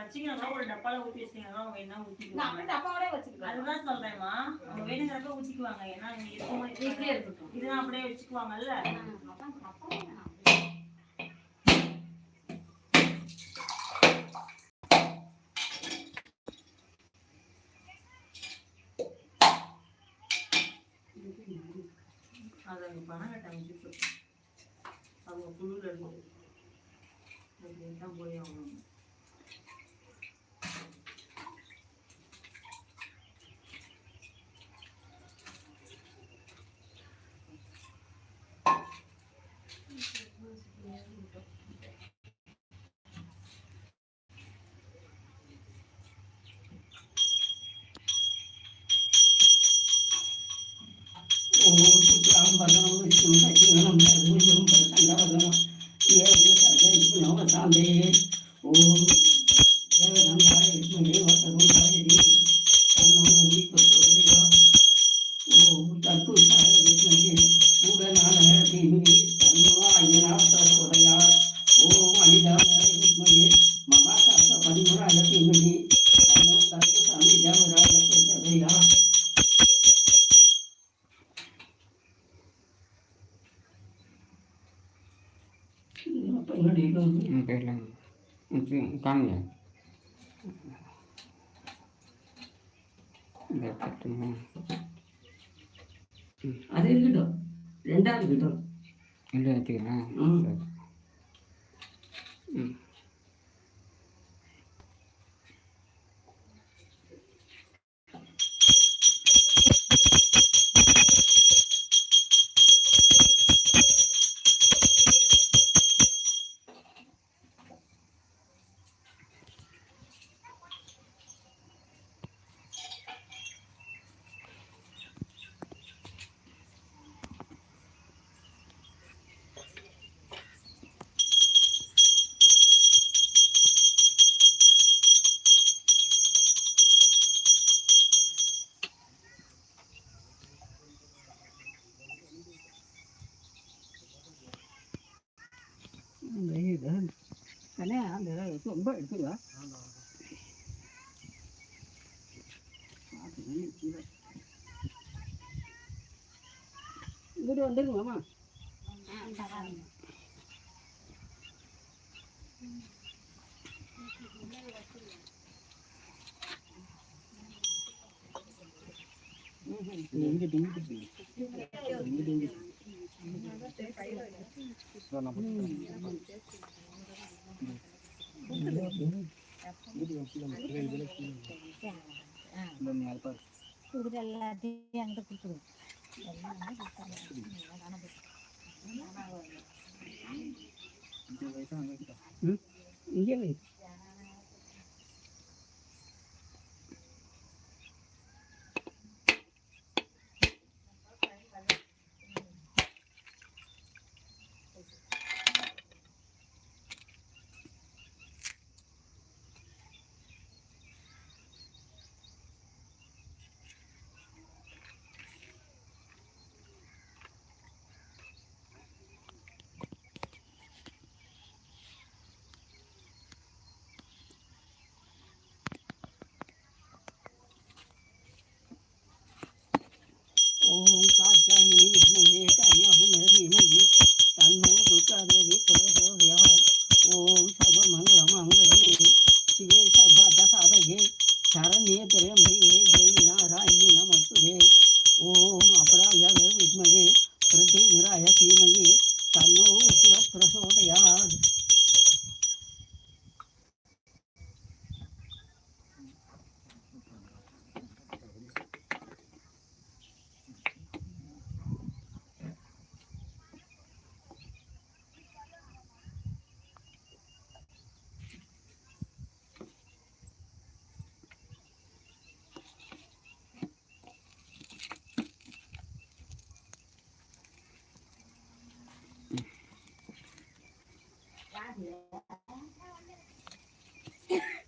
வச்சீங்கன்னா ஒரு டப்பால ஊத்தி வச்சீங்கன்னா அவங்க என்ன ஊத்திக்குவாங்க? அப்படியே டப்பாவோட வச்சுக்கலாம் அதுதான் சொல்றேன்மா அவங்க வேணுங்கிறப்ப ஊத்திக்குவாங்க. ஏன்னா இங்க இருக்கும்போது இப்படியே இருக்கட்டும். இதெல்லாம் அப்படியே வச்சுக்குவாங்கல்ல. அதை அவங்க பணம் கட்ட அமைச்சு அவங்க குழுல இருந்து. போய் அவங்க ஓம் சுக்லாம் பலம் விஷ்ணு சசிவனம் சர்வஜம் பிரசண்டவதனம் காமிங்க அது இருக்கட்டும் ரெண்டாவது இருக்கட்டும் இல்லை வச்சுக்கலாம் ம். ரொம்ப எடுத்துருவா இங்கிட்டு வந்துருங்கம்மா இங்கிட்டு இங்கிட்டு இங்கிட்டு இங்கிட்டு கொடுக்குற எல்லாத்தையும் அங்கே கொடுத்துருவோம் எல்லாமே கொடுத்தாங்க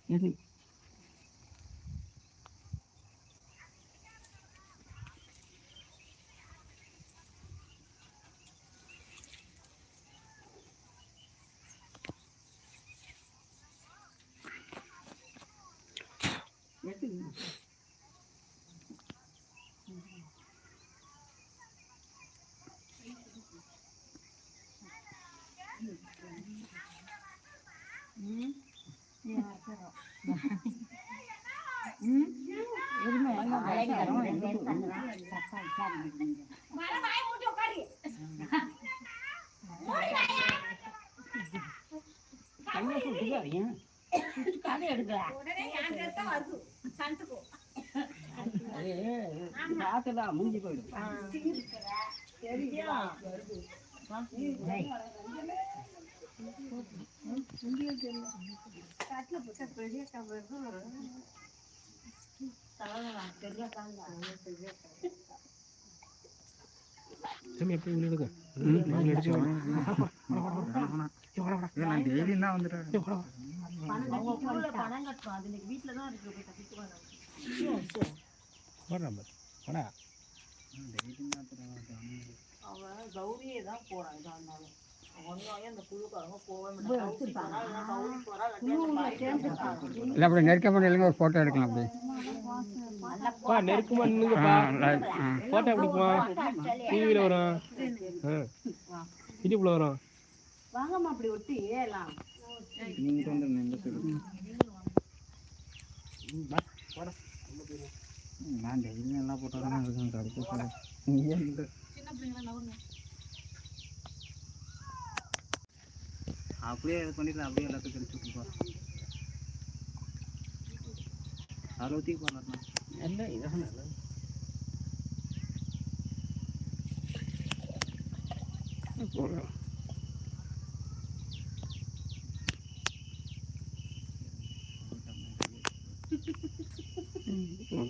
Gracias. சுட்டுக்க ஏன் கதை எடுக்கல உடனே என் dress தான் வருது. சந்துக்கும். நான் டெய்லி தான் வந்துட்டேன் பணம் கட்டுறோம் அது இன்னைக்கு வீட்டுல தான் இருக்கு போய் கட்டிட்டு வாங்க அவன் கௌரியே தான் போறான் இதா இருந்தாலும் ஒன்னாவே அந்த குழுக்காரங்க போக இல்லை அப்படி நெருக்க முடியலங்க ஒரு ஃபோட்டோ எடுக்கலாம் அப்படி பா நெருக்கமா நின்னுங்கப்பா ரைட் ஆ. போட்டோ எப்படிப்பா? டிவியில் வரும். ஆ. யூடியூப்ல வரும். வாங்கம்மா அப்படி ஒட்டி எல்லாம். நீங்க வந்து எந்த சைடு நான் டெய்லி நல்லா போட்டோ தான் இருக்கேன் கடுப்பு சொல்ல இந்த அப்படியே இது பண்ணிட்டு அப்படியே எல்லாத்துக்கும் கழிச்சு விட்டுப்பா அறுபத்தி போடலாம் நல்ல இதான் நல்லது. போடுறோம்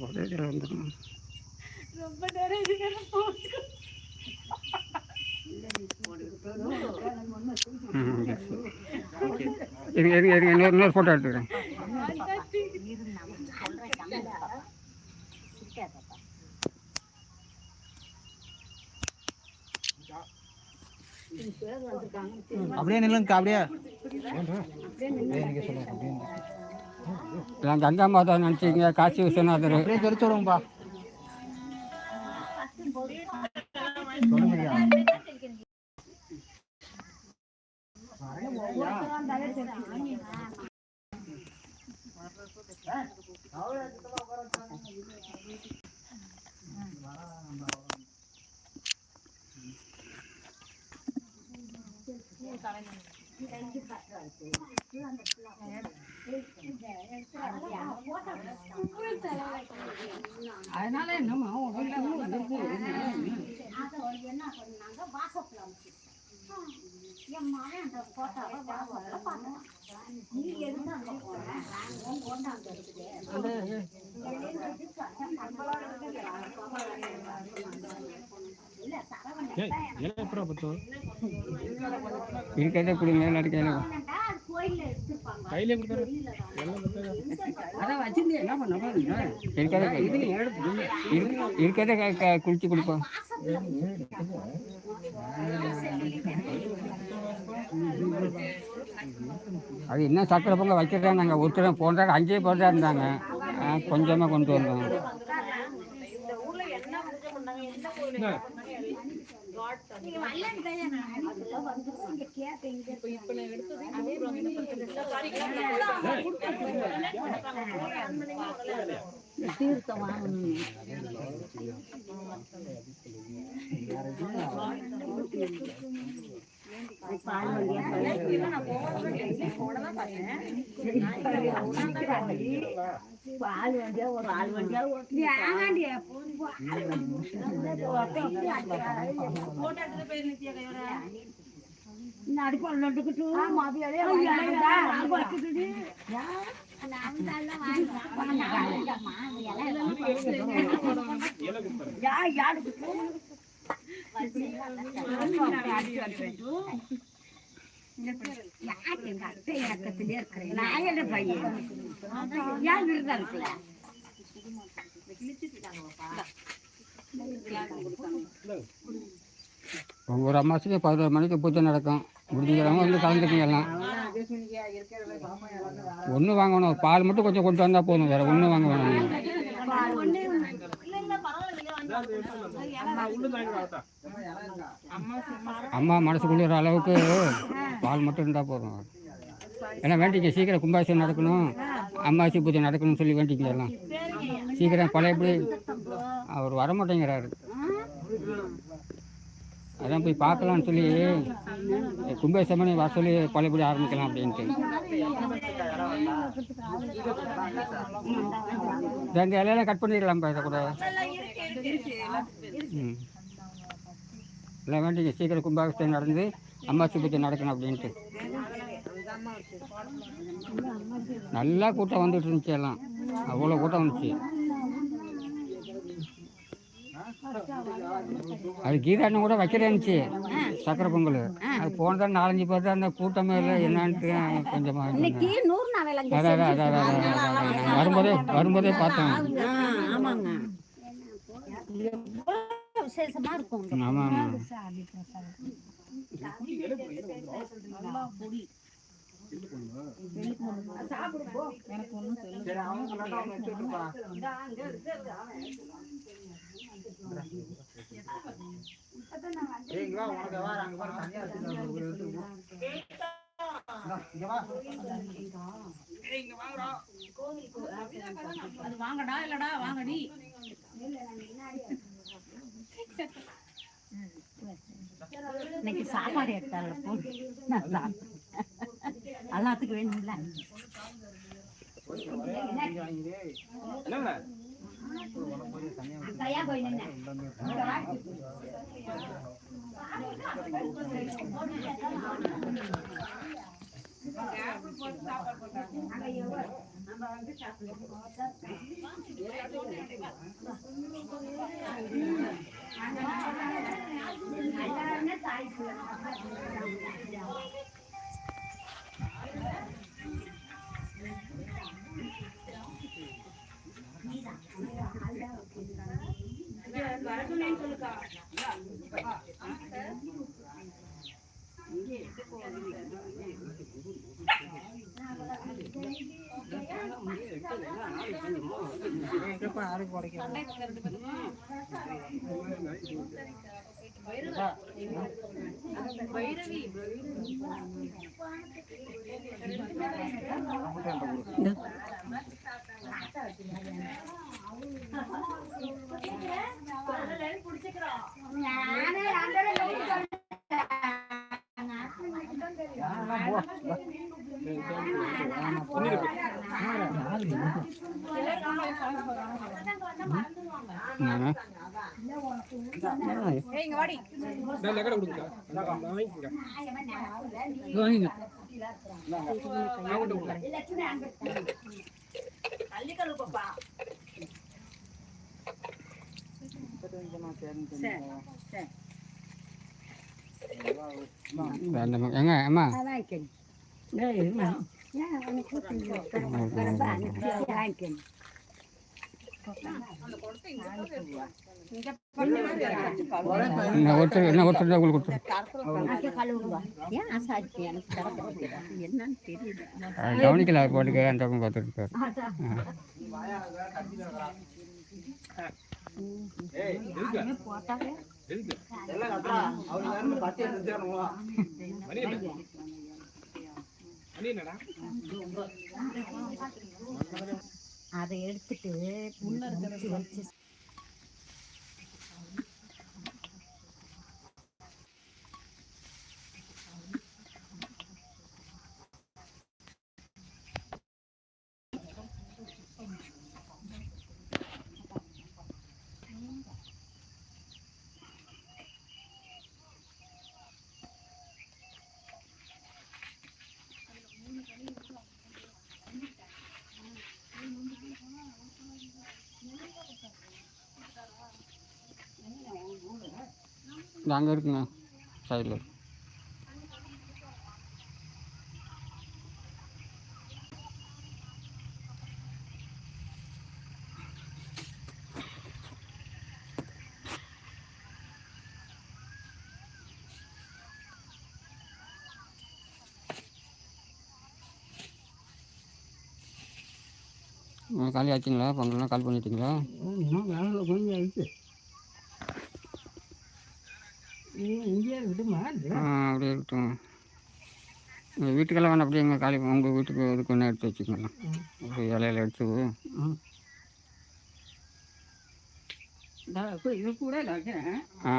ஃபோட்டோ எடுக்கிற வந்துடும் ரொம்ப இருங்க இருங்க இருங்க இன்னொரு இன்னொரு ஃபோட்டோ எடுத்துக்கிறேன் அப்படியே நில்லுங்க. அப்படியே நான் கங்கா மாதா நினச்சிங்க காசி விஸ்வநாதர். அப்படியே தெரிச்சு அதனால என்னமா உடனே வந்துருக்கு அதை என்ன பண்ணாங்க வாட்ஸ்அப்ல என் மகன் அந்த போட்டாவை வாட்ஸ்அப்ல பார்த்தான் நீ எதுக்கு அங்க போன நான் கொண்டாந்து இருக்குது பத்தும் இருக்கிறதே கொடுங்க? எல்லாரும் கையில் கையிலே இருக்கிறத இது குளிச்சு கொடுப்போம். அது என்ன சக்கரை பொங்கல் வைக்கிறதா நாங்கள் ஒருத்தர் போன்றாங்க அங்கேயே போன்றா இருந்தாங்க. கொஞ்சமாக கொண்டு வந்தோம். தீர்த்தம் வாங்கணும் பால் வண்டியா ஒரு ஆள் வண்டியா நீ எங்க அத்தை இறக்கத்திலே இருக்கிறேன் நான் என்ன பையன்? ஏன் விருதா இருக்கல ஒவ்வொரு அமாவாசைக்கும் பதினோரு மணிக்கு பூஜை நடக்கும். முடிஞ்சுக்கிறவங்க வந்து கலந்துக்குங்க எல்லாம். ஒன்று வாங்கணும். பால் மட்டும் கொஞ்சம் கொண்டு வந்தால் போதும். வேறு ஒன்று வாங்க வேணும். அம்மா மனசு அளவுக்கு பால் மட்டும் இருந்தால் போதும். ஏன்னா வேண்டிங்க? சீக்கிரம் கும்பாபிஷேகம் நடக்கணும். அம்மாசி பூஜை நடக்கணும்னு சொல்லி வேண்டிங்க எல்லாம் சீக்கிரம் பழையபடி அவர் வரமாட்டேங்கிறாரு. அதான் போய் பார்க்கலாம்னு சொல்லி கும்பாபிஷேகம் வர சொல்லி பழையபடி ஆரம்பிக்கலாம் அப்படின்ட்டு. எங்கள் இலையில கட் பண்ணிடலாம் இதை கூட. ம். இல்லை வேண்டிங்க. சீக்கிரம் கும்பாபிஷேகம் நடந்து அம்மாசி பூஜை நடக்கணும் அப்படின்ட்டு. நல்லா கூட்டம் வந்துட்டு இருந்துச்சு எல்லாம். அவ்வளோ கூட்டம் வந்துச்சு. அது கீதாண்ணன் கூட வைக்கிறேன்னுச்சு சக்கரை பொங்கல். அது போனதா நாலஞ்சு பேர் தான் அந்த கூட்டமே இல்லை என்னன்ட்டு கொஞ்சமாக அதான் அதான் அதான் வரும்போதே வரும்போதே பார்த்தேன். ஆமாங்க. விசேஷமா அது வாங்கடா இல்லடா வாங்கடி இன்னைக்கு சாப்பாடு எடுத்தாங்க போ நான் சாப்பிட்டேன். எல்லாத்துக்கும் வேணும்ல. கையா போய் நின்ன இங்க பாப்பா வேண்டாம். எங்க அம்மா. கவனிக்கல பாட்டுக்கு அந்த பக்கம் பார்த்துட்டு இருக்காரு என்னடா அதை எடுத்துட்டு முடிச்சு வச்சு நாங்கள் இருக்குங்க சைடில் காலி ஆச்சுங்களா? பொங்கலாம் கால் பண்ணிட்டீங்களா? வேலை கொஞ்சம் ஆயிடுச்சு அப்படியே இருக்கட்டும். உங்கள் வீட்டுக்கெல்லாம் வேணாம் அப்படியே எங்கள் காலி உங்கள் வீட்டுக்கு இதுக்கு ஒன்று எடுத்து வச்சுக்கோங்க. ஒரு இலையில எடுத்து இது கூட ஆ.